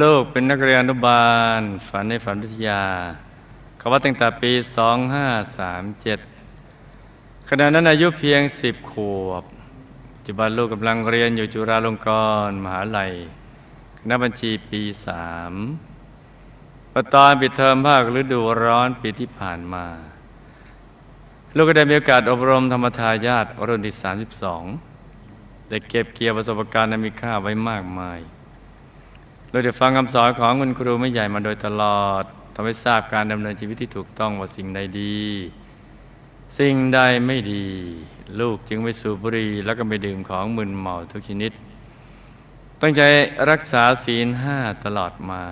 ลูกเป็นนักเรียนอนุบาล ฝันในฝันวิทยาเขาว่าตั้งแต่ปี 2537 ขณะนั้นอายุเพียง 10 ขวบปัจจุบันลูกกำลังเรียนอยู่จุฬาลงกรณ์มหาลัย คณะบัญชีปี 3ประตอนปิดเทอมภาคฤดูร้อนปีที่ผ่านมา ลูกก็ได้มีโอกาสอบรมธรรมทายาทรุ่นที่ 32 ได้เก็บเกี่ยวประสบการณ์อันมีค่าไว้มากมาย เราได้ฟังคำสอนของคุณครูไม่ใหญ่มาโดยตลอดทำให้ทราบการดำเนินชีวิตที่ถูกต้องว่าสิ่งใดดี สิ่งใดไม่ดี ลูกจึงไม่สูบบุหรี่แล้วก็ไม่ดื่มของมึนเมาทุกชนิด ตั้งใจรักษาศีลห้าตลอดมา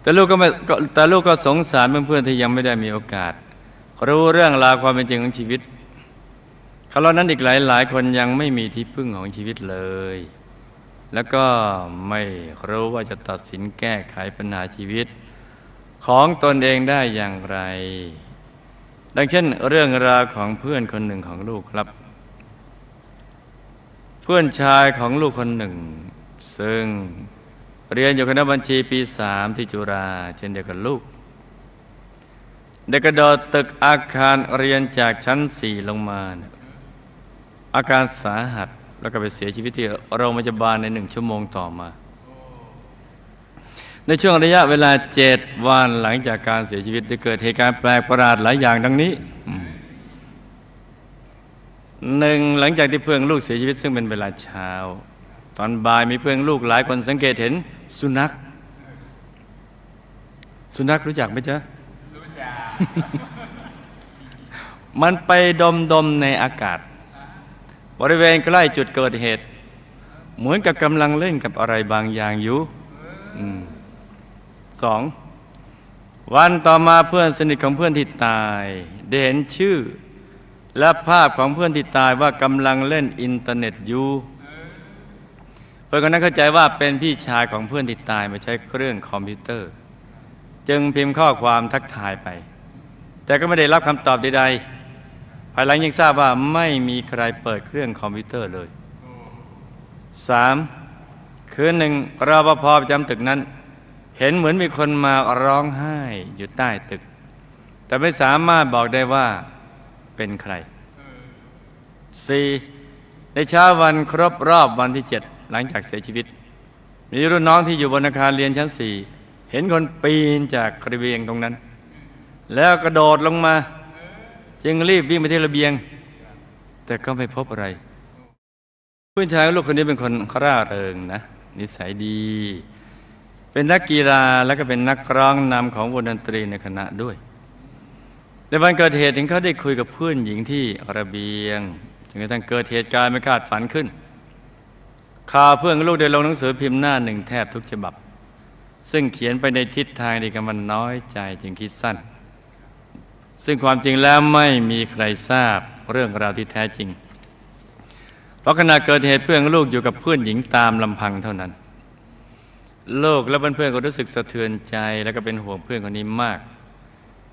แต่ลูกก็ไม่แต่ลูกก็สงสารเพื่อนๆที่ยังไม่ได้มีโอกาส รู้เรื่องราวความเป็นจริงของชีวิตเขาเหล่านั้นอีกหลายๆคนยังไม่มีที่พึ่งของชีวิตเลย แล้วก็ไม่รู้ว่าจะตัดสินแก้ไขปัญหาชีวิต ของตนเองได้อย่างไร ดังเช่นเรื่องราวของเพื่อนคนหนึ่งของลูกครับ เพื่อนชายของลูกคนหนึ่ง ซึ่งเรียนอยู่คณะบัญชีปีสามที่จุฬาเช่นเดียวกับลูกได้กระโดดตึกอาคารเรียนจากชั้นสี่ลงมา อาการสาหัส แล้วก็ไปเสียชีวิตที่โรงพยาบาลในหนึ่งชั่วโมงต่อมา ในช่วงระยะเวลาเจ็ดวันหลังจากการเสียชีวิตได้เกิดเหตุการณ์แปลกประหลาดหลายอย่างดังนี้อืมหนึ่งหลังจากที่เพื่อนลูกเสียชีวิตซึ่งเป็นเวลาเช้า ตอนบ่ายมีเพื่อนลูกหลายคนสังเกตเห็นสุนัข สุนัขรู้จักไหมจ๊ะมันไปดมดมๆในอากาศ บริเวณใกล้จุดเกิดเหตุ เหมือนกับกำลังเล่นกับอะไรบางอย่างอยู่อสองวันต่อมาเพื่อนสนิทของเพื่อนที่ตายได้เห็นชื่อ และภาพของเพื่อนที่ตายว่ากำลังเล่นอินเทอร์เน็ตอยู่เพื่อนคนนั้นเข้าใจว่าเป็นพี่ชายของเพื่อนที่ตายมาใช้เครื่องคอมพิวเตอร์ จึงพิมพ์ข้อความทักทายไป แต่ก็ไม่ได้รับคำตอบใดๆายหลังยังทราบว่าไม่มีใครเปิดเครื่องคอมพิวเตอร์เลย 3. คืนหนึ่งรปภประจำตึกนั้น เห็นเหมือนมีคนมาร้องไห้อยู่ใต้ตึก แต่ไม่สามารถบอกได้ว่าเป็นใคร 4. ในเช้าวันครบรอบวันที่ 7 หลังจากเสียชีวิต มีรุ่นน้องที่อยู่บนอาคารเรียนชั้น 4 เห็นคนปีนจากระเบียงตรงนั้น แล้วกระโดดลงมา จึงรีบวิ่งไปที่ระเบียง แต่ก็ไม่พบอะไรเพื่อนชายลูกคนนี้เป็นคนร่าเริงนะ นิสัยดี เป็นนักกีฬาแล้วก็เป็นนักร้องนำของวงดนตรีในคณะด้วย ในวันเกิดเหตุถึงเขาได้คุยกับเพื่อนหญิงที่ระเบียงจนกระทั่งเกิดเหตุการณ์ไม่คาดฝันขึ้นข่าวเพื่อนลูกได้ลงหนังสือพิมพ์หน้าหนึ่งแทบทุกฉบับ ซึ่งเขียนไปในทิศทางเดียวกันมันน้อยใจจึงคิดสั้น ซึ่งความจริงแล้วไม่มีใครทราบเรื่องราวที่แท้จริง เพราะขณะเกิดเหตุเพื่อนลูกอยู่กับเพื่อนหญิงตามลำพังเท่านั้น ลูกและเพื่อนๆก็รู้สึกสะเทือนใจและก็เป็นห่วงเพื่อนคนนี้มาก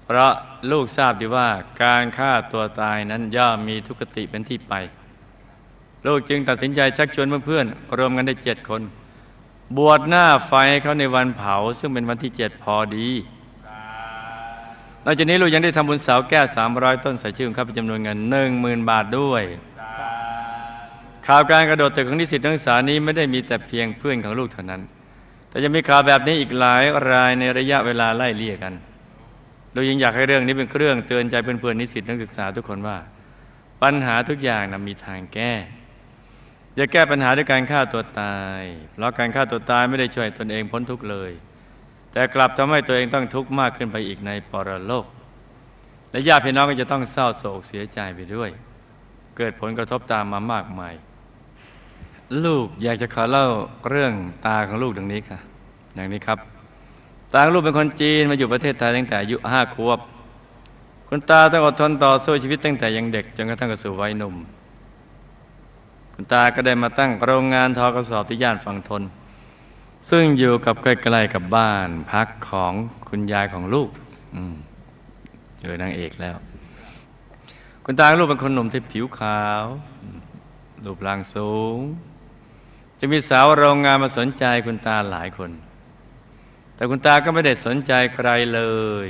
เพราะลูกทราบดีว่าการฆ่าตัวตายนั้นย่อมมีทุกขติเป็นที่ไป ลูกจึงตัดสินใจชักชวนเพื่อนๆรวมกันได้เจ็ดคน บวชหน้าไฟเขาในวันเผา ซึ่งเป็นวันที่เจ็ดพอดี นอกจากนี้ลูกยังได้ทำบุญเสาแก้ว300ต้นใส่ชื่อของข้าเป็นจำนวนเงิน10,000บาทด้วย ข่าวการกระโดดตึกของนิสิตนักศึกษานี้ไม่ได้มีแต่เพียงเพื่อนของลูกเท่านั้น แต่จะมีข่าวแบบนี้อีกหลายรายในระยะเวลาไล่เลี่ยกันเรายังอยากให้เรื่องนี้เป็นเครื่องเตือนใจเพื่อนๆนิสิตนักศึกษาทุกคนว่า ปัญหาทุกอย่างนะมีทางแก้ อย่าแก้ปัญหาด้วยการฆ่าตัวตาย เพราะการฆ่าตัวตายไม่ได้ช่วยตนเองพ้นทุกข์เลย แต่กลับทำให้ตัวเองต้องทุกข์มากขึ้นไปอีกในปรโลก และญาติพี่น้องก็จะต้องเศร้าโศกเสียใจไปด้วย เกิดผลกระทบตามมามากมาย ลูกอยากจะขอเล่าเรื่องตาของลูกดังนี้ค่ะอย่างนี้ครับ ตาลูกเป็นคนจีนมาอยู่ประเทศไทยตั้งแต่อายุห้าขวบ คุณตาต้องอดทนต่อสู้ชีวิตตั้งแต่ยังเด็กจนกระทั่งกระสู่วัยหนุ่ม คุณตาก็ได้มาตั้งโรงงานทอกระสอบที่ย่านฝั่งทน ซึ่งอยู่กับใกล้ๆกับบ้านพักของคุณยายของลูกอืมเจอนางเอกแล้ว คุณตาลูกเป็นคนหนุ่มที่ผิวขาว รูปร่างสูง จะมีสาวโรงงานมาสนใจคุณตาหลายคน แต่คุณตาก็ไม่ได้สนใจใครเลย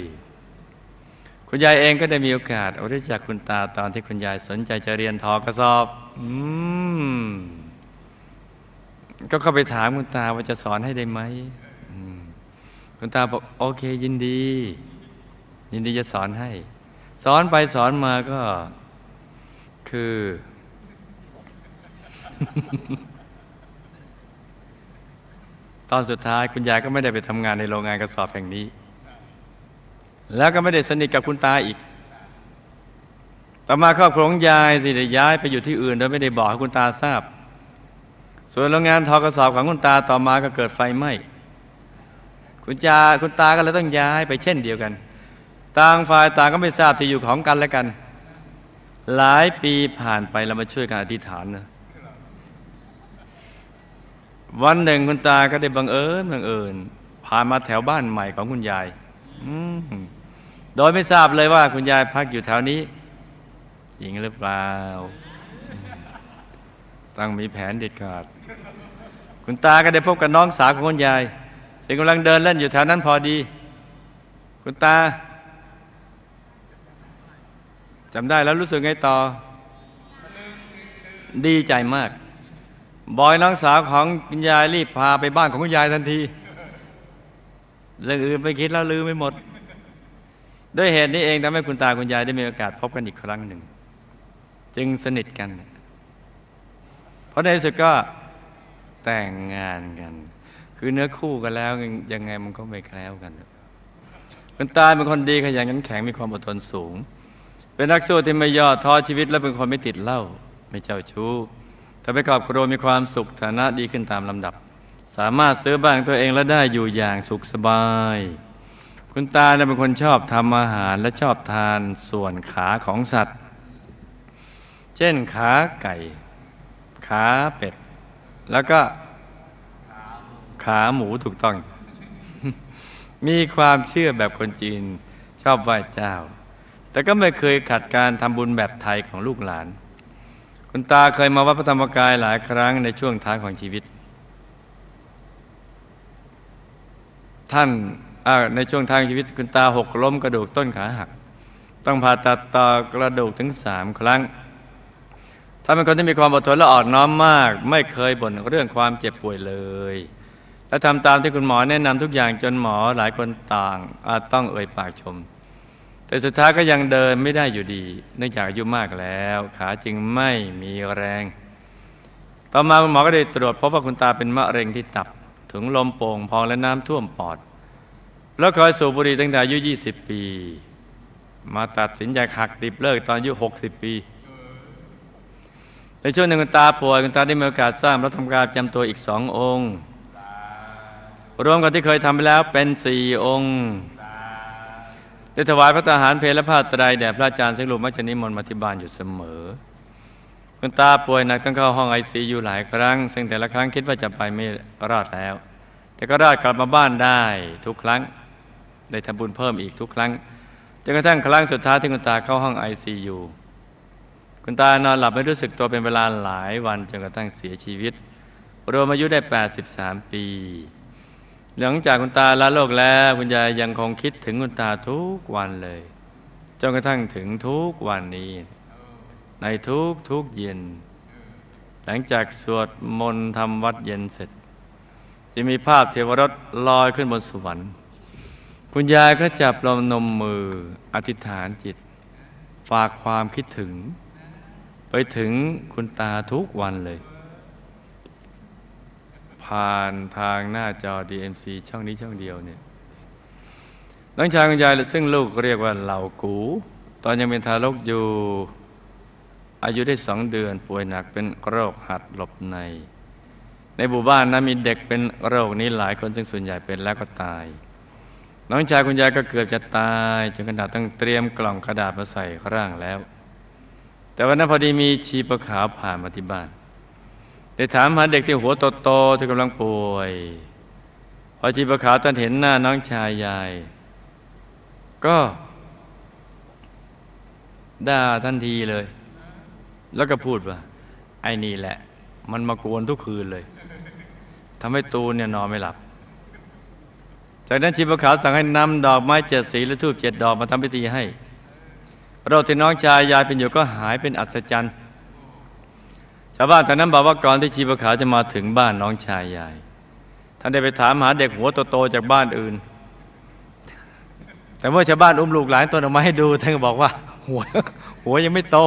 คุณยายเองก็ได้มีโอกาสรู้จักคุณตาตอนที่คุณยายสนใจจะเรียนทอกระสอบ อืม ก็เข้าไปถามคุณตาว่าจะสอนให้ได้ไหมคุณตาบอกโอเคยินดี ยินดีจะสอนให้ สอนไปสอนมาก็ คือ ตอนสุดท้ายคุณยายก็ไม่ได้ไปทำงานในโรงงานกระสอบแห่งนี้ แล้วก็ไม่ได้สนิทกับคุณตาอีก ต่อมาครอบครัวของยายสิได้ย้ายไปอยู่ที่อื่นโดยไม่ได้บอกให้คุณตาทราบ ส่วนโรงงานทอกระสอบของคุณตาต่อมาก็เกิดไฟไหม้คุณจาคุณตาก็เลยต้องย้ายไปเช่นเดียวกัน ต่างฝ่ายต่างก็ไม่ทราบที่อยู่ของกันและกัน หลายปีผ่านไปเรามาช่วยกันอธิษฐานนะวันหนึ่งคุณตาก็ได้บังเอิญบังเอิญผ่านมาแถวบ้านใหม่ของคุณยายโดยไม่ทราบเลยว่าคุณยายพักอยู่แถวนี้ หญิงหรือเปล่าต้งมีแผนเด็ดขาด คุณตาก็ได้พบกับน้องสาวของคุณยายซึ่งกำลังเดินเล่นอยู่แถวนั้นพอดี คุณตาจำได้แล้วรู้สึกไงต่อ ดีใจมาก บอยน้องสาวของคุณยายรีบพาไปบ้านของคุณยายทันทีเรื่องอื่นไปคิดแล้วลืมไปหมด ด้วยเหตุนี้เองทำให้คุณตาคุณยายได้มีโอกาสพบกันอีกครั้งหนึ่ง จึงสนิทกัน เพราะในที่สุดก็ แต่งงานกัน คือเนื้อคู่กันแล้วยังไงมันก็ไม่แคล้วกันคุณตาเป็นคนดีขยันขันแข็งมีความอดทนสูง เป็นนักสู้ที่ไม่ย่อท้อชีวิตและเป็นคนไม่ติดเหล้าไม่เจ้าชู้ทำให้ครอบครัวมีความสุขฐานะดีขึ้นตามลำดับ สามารถซื้อบ้านตัวเองและได้อยู่อย่างสุขสบาย คุณตาเนี่ยเป็นคนชอบทำอาหารและชอบทานส่วนขาของสัตว์ เช่นขาไก่ ขาเป็ด แล้วก็ขาหมูถูกต้อง มีความเชื่อแบบคนจีนชอบไหว้เจ้า แต่ก็ไม่เคยขัดการทำบุญแบบไทยของลูกหลาน คุณตาเคยมาวัดพระธรรมกายหลายครั้งในช่วงท้ายของชีวิต ท่านในช่วงทางชีวิตคุณตาหกล้มกระดูกต้นขาหัก ต้องผ่าตัดต่อกระดูกถึงสามครั้ง ถ้าเป็นคนที่มีความอดทนและอ่อนน้อมมาก ไม่เคยบ่นเรื่องความเจ็บป่วยเลย และทำตามที่คุณหมอแนะนำทุกอย่างจนหมอหลายคนต่าง อาจต้องเอ่ยปากชม แต่สุดท้ายก็ยังเดินไม่ได้อยู่ดี เนื่องจากอายุมากแล้ว ขาจึงไม่มีแรง ต่อมาคุณหมอก็ได้ตรวจพบว่าคุณตาเป็นมะเร็งที่ตับ ถึงลมโป่งพองและน้ำท่วมปอด แล้วเคยสูบบุหรี่ตั้งแต่อายุ 20 ปี มาตัดสินใจหักดิบเลิกตอนอายุ 60 ปี ในช่วงหนึ่งคุณตาป่วยคุณตาได้มีโอกาสสร้างพระธรรมกายประจำตัวอีกสององค์ รวมกับที่เคยทำไปแล้วเป็นสี่องค์ได้ถวายพระทหารเพลและผ้าไตรแด่พระอาจารย์ซึ่งลูกมักจนิมนต์มาที่บ้านอยู่เสมอ คุณตาป่วยหนักต้องเข้าห้องไอซียูหลายครั้ง ซึ่งแต่ละครั้งคิดว่าจะไปไม่รอดแล้ว แต่ก็รอดกลับมาบ้านได้ทุกครั้ง ได้ทำบุญเพิ่มอีกทุกครั้งจนกระทั่งครั้งสุดท้ายที่คุณตาเข้าห้องไอซียู คุณตานอนหลับไม่รู้สึกตัวเป็นเวลาหลายวันจนกระทั่งเสียชีวิต รวมอายุได้ 83 ปี หลังจากคุณตาละโลกแล้วคุณยายยังคงคิดถึงคุณตาทุกวันเลยจนกระทั่งถึงทุกวันนี้ ในทุกทุกเย็น หลังจากสวดมนต์ทำวัดเย็นเสร็จ จะมีภาพเทวรถลอยขึ้นบนสวรรค์ คุณยายก็จับลมนมมืออธิษฐานจิต ฝากความคิดถึง ไปถึงคุณตาทุกวันเลย ผ่านทางหน้าจอ DMC ช่องนี้ช่องเดียวเนี่ยน้องชายคุณยายซึ่งลูกเรียกว่าเหล่ากู ตอนยังเป็นทารกอยู่ อายุได้สองเดือนป่วยหนักเป็นโรคหัดหลบใน ในหมู่บ้านนะมีเด็กเป็นโรคนี้หลายคนซึ่งส่วนใหญ่เป็นแล้วก็ตาย น้องชายคุณยายก็เกือบจะตายจนขนาดต้องเตรียมกล่องกระดาษมาใส่ร่างแล้ว แต่วันนั้นพอดีมีชีประขาวผ่านมาที่บ้านได้ถามหาเด็กที่หัวโตๆที่กำลังป่วย พอชีประขาวท่านเห็นหน้าน้องชายยาย ก็ด่าทันทีเลย แล้วก็พูดว่า ไอ้นี่แหละ มันมากวนทุกคืนเลยทำให้ตูนเนี่ยนอนไม่หลับ จากนั้นชีพขาวสั่งให้นำดอกไม้เจ็ดสีและทูบเจ็ดดอกมาทำพิธีให้ โรคที่น้องชายยายเป็นอยู่ก็หายเป็นอัศจรรย์ชาวบ้านแถวนั้นบอกว่าก่อนที่ชีพขาวจะมาถึงบ้านน้องชายยายท่านได้ไปถามหาเด็กหัวโตๆจากบ้านอื่น แต่เมื่อชาวบ้านอุ้มลูกหลานตนออกมาให้ดูท่านก็บอกว่า หัว หัวยังไม่โต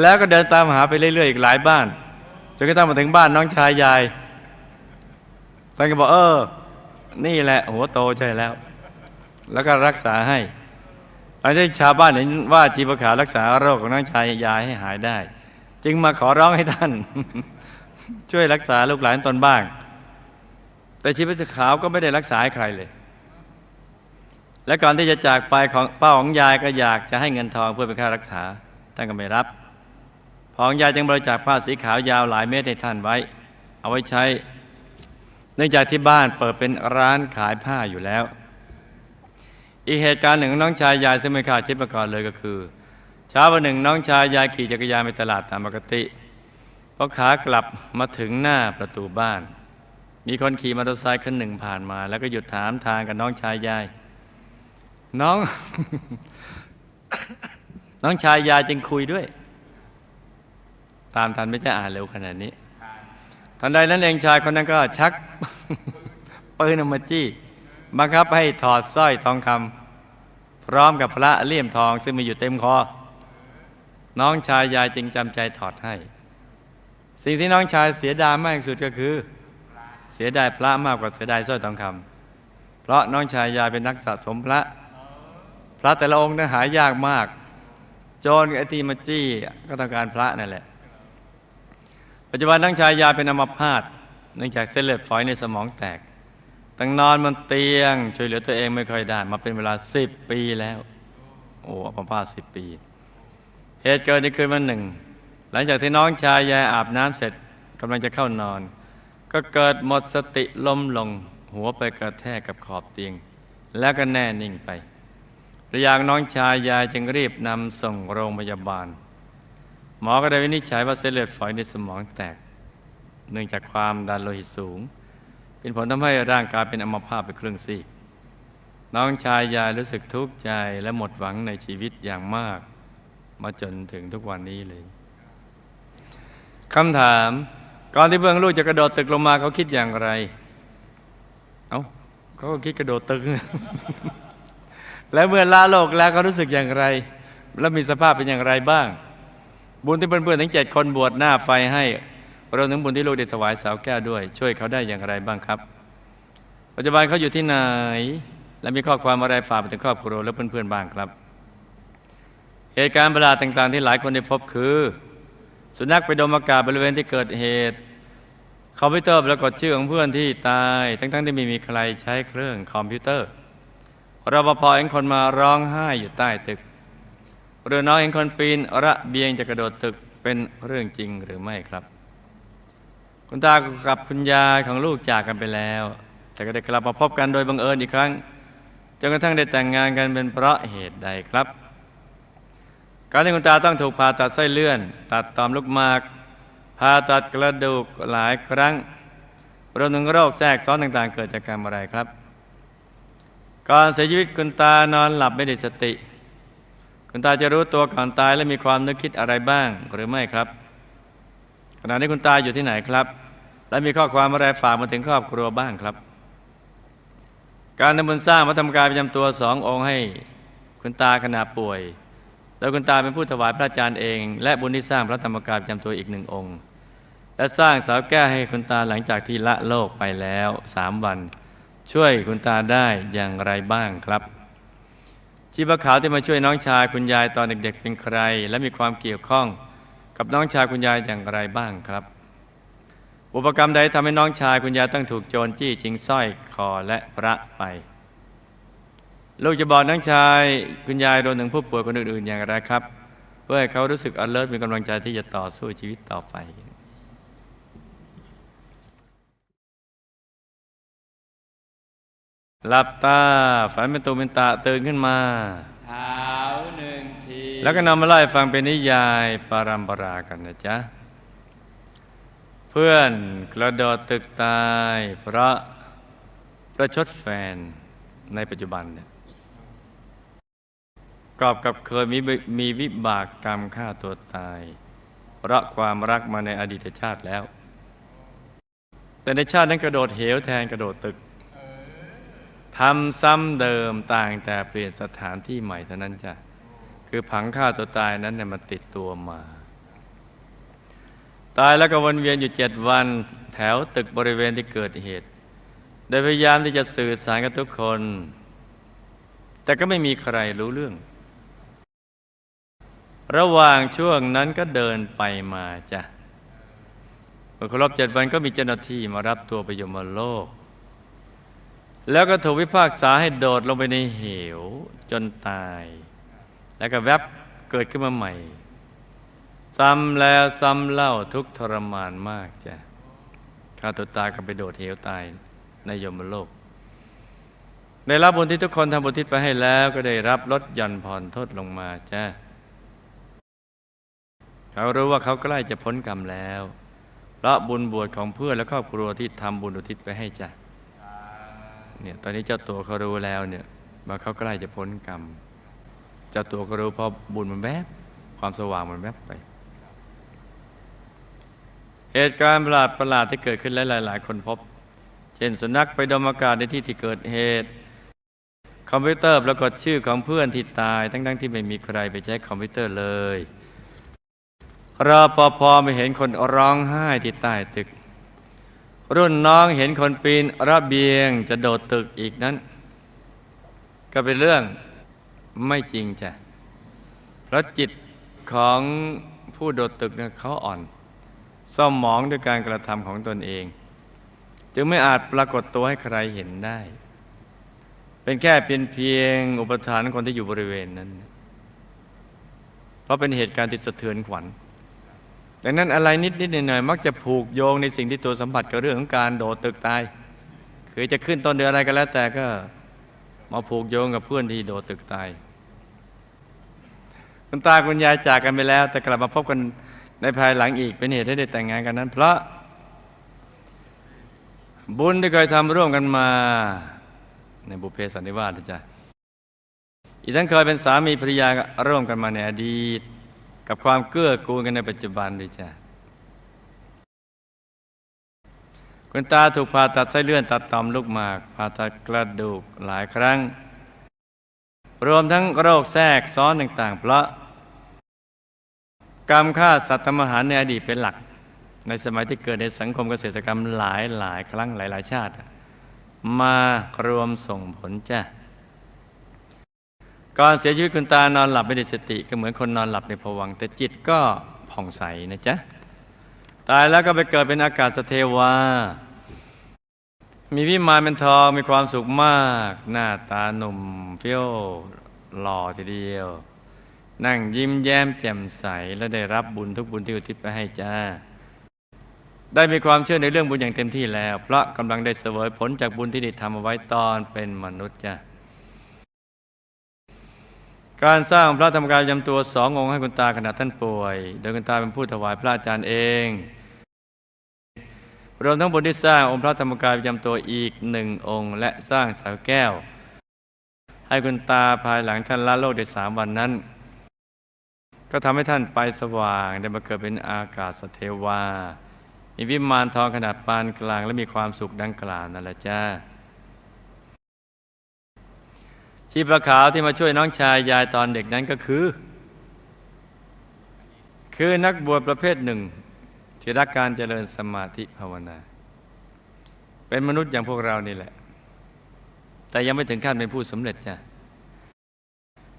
แล้วก็เดินตามหาไปเรื่อยๆอีกหลายบ้านจนกระทั่งมาถึงบ้านน้องชายยายท่านก็บอกเออ นี่แหละ หัวโตใช่แล้ว แล้วก็รักษาให้หลังจากชาวบ้านเห็นว่าชีพขารักษาโรคของน้องชายยายให้หายได้ จึงมาขอร้องให้ท่าน ช่วยรักษาลูกหลานตนบ้าง แต่ชีพขาวก็ไม่ได้รักษาให้ใครเลย และก่อนที่จะจากไปของป้าของยายก็อยากจะให้เงินทองเพื่อเป็นค่ารักษาท่านก็ไม่รับพอของยายจึงบริจาคผ้าสีขาวยาวหลายเมตรให้ท่านไว้ เอาไว้ใช้ เนื่องจากที่บ้านเปิดเป็นร้านขายผ้าอยู่แล้ว อีกเหตุการณ์หนึ่งน้องชายยายซึ่งไม่คาดคิดมาก่อนเลยก็คือเช้าวันหนึ่งน้องชายยายขี่จักรยานไปตลาดตามปกติพอขากลับมาถึงหน้าประตูบ้าน มีคนขี่มอเตอร์ไซค์คันหนึ่งผ่านมา แล้วก็หยุดถามทางกับน้องชายยาย น้อง น้องชายยายจึงคุยด้วย ตามทันไม่ใช่อ่านเร็วขนาดนี้ทันใดนั้นเองชายคนนั้นก็ชักปืนออกมาจี้ บังคับให้ถอดสร้อยทองคำพร้อมกับพระเลี่ยมทองซึ่งมีอยู่เต็มคอ น้องชายยายจึงจำใจถอดให้ สิ่งที่น้องชายเสียดายมากที่สุดก็คือ เสียดายพระมากกว่าเสียดายสร้อยทองคำเพราะน้องชายยายเป็นนักสะสมพระ พระแต่ละองค์นั้นหายากมากโจรไอตีมาจี้ก็ต้องการพระนั่นแหละ ปัจจุบันน้องชายยายเป็นอัมพาตเนื่องจากเส้นเลือดฝอยในสมองแตก ตั้งนอนบนเตียง ช่วยเหลือตัวเองไม่ค่อยได้ มาเป็นเวลาสิบปีแล้ว โอ้อัมพาตสิบปี เหตุเกิดในคืนวันหนึ่ง หลังจากที่น้องชายยายอาบน้ำเสร็จกำลังจะเข้านอน ก็เกิดหมดสติล้มลง หัวไปกระแทกกับขอบเตียง แล้วก็แน่นิ่งไประยางน้องชายยายจึงรีบนำส่งโรงพยาบาล หมอก็ได้วินิจฉัยว่าเส้นเลือดฝอยในสมองแตก เนื่องจากความดันโลหิตสูง เป็นผลทำให้ร่างกายเป็นอัมพาตไปครึ่งซีกน้องชายยายรู้สึกทุกข์ใจและหมดหวังในชีวิตอย่างมาก มาจนถึงทุกวันนี้เลยคำถามก่อนที่เบื้องลูกจะกระโดดตึกลงมาเขาคิดอย่างไร เอ้าเขาก็คิดกระโดดตึก แล้วเมื่อลาโลกแล้วเขารู้สึกอย่างไร แล้วมีสภาพเป็นอย่างไรบ้าง บุญที่เพื่อนๆทั้งเจ็ดคนบวชหน้าไฟให้ รวมถึงบุญที่ลูกได้ถวายสาวแก้วด้วย ช่วยเขาได้อย่างไรบ้างครับ ปัจจุบันเขาอยู่ที่ไหน และมีข้อความอะไรฝากไปถึงครอบครัวและเพื่อนๆบ้างครับ เหตุการณ์ประหลาดต่างๆ ที่หลายคนได้พบคือ สุนัขไปดมอากาศบริเวณที่เกิดเหตุคอมพิวเตอร์ปรากฏชื่อของเพื่อนที่ตาย ทั้งๆที่ไม่มีใครใช้เครื่องคอมพิวเตอร์รปภเองคนมาร้องไห้อยู่ใต้ตึกเรือน้องเห็นคนปีนระเบียงจะกระโดดตึกเป็นเรื่องจริงหรือไม่ครับ คุณตากับคุณยายของลูกจากกันไปแล้ว แต่ก็ได้กลับมาพบกันโดยบังเอิญอีกครั้งจนกระทั่งได้แต่งงานกันเป็นเพราะเหตุใดครับ การที่คุณตาต้องถูกผ่าตัดไส้เลื่อน ตัดต่อมลูกหมากผ่าตัดกระดูกหลายครั้งรวมถึงโรคแทรกซ้อนต่างๆ เกิดจากการอะไรครับก่อนเสียชีวิตคุณตานอนหลับไม่ได้สติ คุณตาจะรู้ตัวก่อนตายและมีความนึกคิดอะไรบ้างหรือไม่ครับ ขณะนี้คุณตาอยู่ที่ไหนครับ และมีข้อความอะไรฝากมาถึงครอบครัวบ้างครับ การทำบุญสร้างพระธรรมกายประจำตัวสององค์ให้คุณตาขณะป่วยโดยคุณตาเป็นผู้ถวายพระอาจารย์เอง และบุญที่สร้างพระธรรมกายประจำตัวอีกหนึ่งองค์ และสร้างสาวแก้ให้คุณตาหลังจากที่ละโลกไปแล้วสามวัน ช่วยคุณตาได้อย่างไรบ้างครับชีพขาวที่มาช่วยน้องชายคุณยายตอนเด็กๆเป็นใคร และมีความเกี่ยวข้อง กับน้องชายคุณยายอย่างไรบ้างครับ อุปกรรมใดทำให้น้องชายคุณยายต้องถูกโจรจี้ชิงสร้อยคอและพระไป ลูกจะบอกน้องชายคุณยายรวมถึงผู้ป่วยคนอื่นๆอย่างไรครับ เพื่อให้เขารู้สึก alert มีกำลังใจที่จะต่อสู้ชีวิตต่อไปหลับตา ฝันเป็นตูเป็นตาตื่นขึ้นมาเท้าหนึ่ง แล้วก็นำมาไล่ฟังเป็นนิยายปารัมปรากันนะจ๊ะ เพื่อนกระโดดตึกตาย เพราะประชดแฟนในปัจจุบันเนี่ยกอบกับเคยมีมีวิบากกรรมฆ่าตัวตาย เพราะความรักมาในอดีตชาติแล้ว แต่ในชาตินั้นกระโดดเหวแทนกระโดดตึกทำซ้ำเดิมต่างแต่เปลี่ยนสถานที่ใหม่เท่านั้นจ้ะ คือผังฆ่าตัวตายนั้นเนี่ยมันติดตัวมา ตายแล้วก็วนเวียนอยู่เจ็ดวันแถวตึกบริเวณที่เกิดเหตุ โดยพยายามที่จะสื่อสารกับทุกคน แต่ก็ไม่มีใครรู้เรื่อง ระหว่างช่วงนั้นก็เดินไปมาจ้ะเมื่อครบเจ็ดวันก็มีเจ้าหน้าที่มารับตัวไปยมโลก แล้วก็ถูกวิพากษาให้โดดลงไปในเหวจนตาย แล้วก็แวบเกิดขึ้นมาใหม่ ซ้ำแล้วซ้ำเล่าทุกทรมานมากจ้ะฆ่าตัวตายก็ไปโดดเหวตายในยมโลก ได้รับบุญที่ทุกคนทำบุญทิศไปให้แล้วก็ได้รับลดหย่อนผ่อนโทษลงมาจ้ะเขารู้ว่าเขาใกล้จะพ้นกรรมแล้วเพราะบุญบวชของเพื่อนและครอบครัวที่ทำบุญอุทิศไปให้จ้ะเนี่ยตอนนี้เจ้าตัวเขารู้แล้วเนี่ยว่าเขาใกล้จะพ้นกรรม เจ้าตัวก็รู้พราะบุญมันแวบความสว่างมันแวบไป เหตุการณ์ประหลาดประหลาดที่เกิดขึ้นและหลายๆคนพบ เช่นสุนัขไปดมอากาศในที่ที่เกิดเหตุ คอมพิวเตอร์ปรากฏชื่อของเพื่อนที่ตาย ทั้งๆที่ไม่มีใครไปใช้คอมพิวเตอร์เลยรอปภไม่เห็นคนร้องไห้ที่ใต้ตึก รุ่นน้องเห็นคนปีนระเบียงจะโดดตึกอีกนั้น ก็เป็นเรื่อง ไม่จริงจ้ะเพราะจิตของผู้โดดตึกเนี่ยเขาอ่อนเศร้าหมองด้วยการกระทำของตนเอง จึงไม่อาจปรากฏตัวให้ใครเห็นได้ เป็นแค่เพียงเพียงอุปทานคนที่อยู่บริเวณนั้น เพราะเป็นเหตุการณ์ที่สะเทือนขวัญดังนั้นอะไรนิดนิดหน่อยหน่อยๆมักจะผูกโยงในสิ่งที่ตัวสัมผัสกับเรื่องของการโดดตึกตาย คือจะขึ้นต้นเดืออะไรก็แล้วแต่ก็ มาผูกโยงกับเพื่อนที่โดดตึกตายคุณตาคุณยายจากกันไปแล้ว แต่กลับมาพบกันในภายหลังอีกเป็นเหตุให้ได้แต่งงานกันนั้น เพราะ บุญที่เคยทำร่วมกันมา ในบุพเพสันนิวาสนะจ๊ะอีกทั้งเคยเป็นสามีภรรยาร่วมกันมาในอดีต กับความเกื้อกูลกันในปัจจุบันด้วยจ้ะ คุณตาถูกผ่าตัดไส้เลื่อนตัดต่อมลูกหมากผ่าตัดกระดูกหลายครั้ง รวมทั้งโรคแทรกซ้อนต่างๆ เพราะ กรรมฆ่าสัตว์ทำอาหารในอดีตเป็นหลัก ในสมัยที่เกิดในสังคมเกษตรกรรมหลายหลายๆครั้งหลายๆชาติ มารวมส่งผลจ้ะก่อนเสียชีวิตคุณตานอนหลับไม่ได้สติก็เหมือนคนนอนหลับในภวังแต่จิตก็ผ่องใสนะจ๊ะ ตายแล้วก็ไปเกิดเป็นอากาศสเทวา มีวิมานเป็นทองมีความสุขมาก หน้าตาหนุ่มเฟี้ยวหล่อทีเดียว นั่งยิ้มแย้มแจ่มใสและได้รับบุญทุกบุญที่อุทิศไปให้จ้า ได้มีความเชื่อในเรื่องบุญอย่างเต็มที่แล้ว เพราะกำลังได้เสวยผลจากบุญที่ได้ทำเอาไว้ตอนเป็นมนุษย์จ้า การสร้างพระธรรมกายประจำตัวสององค์ให้คุณตาขณะท่านป่วย โดยคุณตาเป็นผู้ถวายพระอาจารย์เอง รวมทั้งบุญที่สร้างองค์พระธรรมกายประจำตัวอีกหนึ่งองค์ และสร้างเสาแก้ว ให้คุณตาภายหลังท่านละโลกได้สามวันนั้น ก็ทำให้ท่านไปสว่างได้มาเกิดเป็นอากาศสเทวามีวิมานทองขนาดปานกลางและมีความสุขดังกล่าวนั่นแหละจ้า ชีพประขาวที่มาช่วยน้องชายยายตอนเด็กนั้นก็คือ คือนักบวชประเภทหนึ่ง ที่รักการเจริญสมาธิภาวนา เป็นมนุษย์อย่างพวกเรานี่แหละ แต่ยังไม่ถึงขั้นเป็นผู้สำเร็จจ้ะ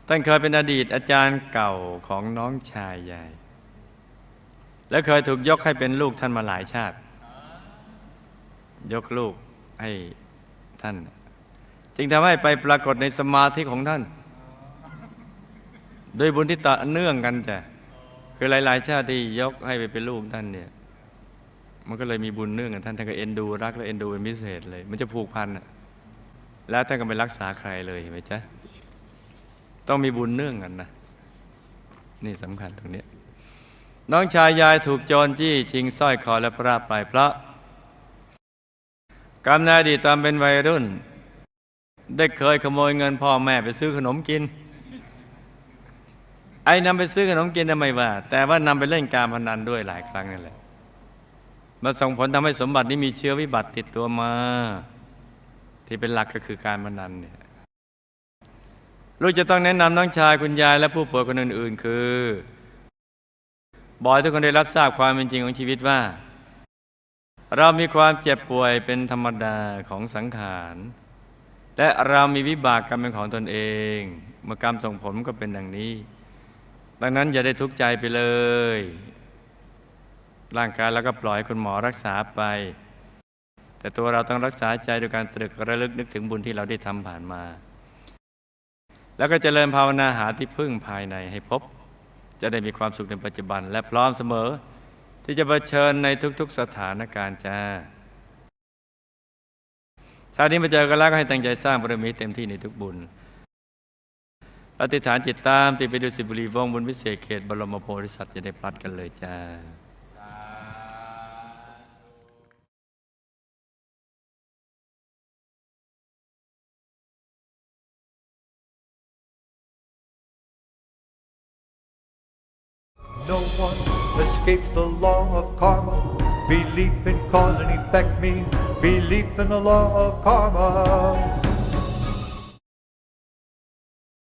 ท่านเคยเป็นอดีตอาจารย์เก่าของน้องชายยาย และเคยถูกยกให้เป็นลูกท่านมาหลายชาติ ยกลูกให้ท่าน จึงทำให้ไปปรากฏในสมาธิของท่าน โดยบุญที่ต่อเนื่องกันจ้ะคือหลาย ๆ ชาติที่ยกให้ไปเป็นลูกท่านเนี่ย มันก็เลยมีบุญเนื่องกันท่านท่านก็เอ็นดูรักและเอ็นดูเป็นพิเศษเลย มันจะผูกพันอะแล้วท่านก็ไม่รักษาใครเลยเห็นไหมจ๊ะต้องมีบุญเนื่องกันนะนี่สำคัญตรงนี้น้องชายยายถูกโจรจี้ ชิงสร้อยคอและพระไปพระกรรมนอดีตตอนเป็นวัยรุ่น ได้เคยขโมยเงินพ่อแม่ไปซื้อขนมกิน ไอ้นำไปซื้อขนมกินทำไมว่า แต่ว่านำไปเล่นการพนันด้วยหลายครั้งนั่นแหละมาส่งผลทำให้สมบัตินี้มีเชื้อวิบัติติดตัวมา ที่เป็นหลักก็คือการพนันเนี่ยลูกจะต้องแนะนำน้องชายคุณยายและผู้ป่วยคนอื่น ๆ คือ บอยทุกคนได้รับทราบความเป็นจริงของชีวิตว่า เรามีความเจ็บป่วยเป็นธรรมดาของสังขาร และเรามีวิบากกรรมเป็นของตนเอง เมื่อกรรมส่งผลก็เป็นดังนี้ ดังนั้นอย่าได้ทุกข์ใจไปเลย ร่างกายเราก็ปล่อยให้คุณหมอรักษาไป แต่ตัวเราต้องรักษาใจด้วยการตรึกระลึกนึกถึงบุญที่เราได้ทำผ่านมา แล้วก็เจริญภาวนาหาที่พึ่งภายในให้พบ จะได้มีความสุขในปัจจุบัน และพร้อมเสมอ ที่จะเผชิญในทุกๆสถานการณ์จ้า ชาตินี้มาเจอกันแล้วก็ให้ตั้งใจสร้างบารมีเต็มที่ในทุกบุญอธิษฐานจิตตามติดไปดูสิบุรีวงบุญวิเศษเขตบรมโพธิสัตว์จะได้พลัดกันเลยจ้า No one escapes the law of karma. Belief in cause and effect means belief in the law of karma.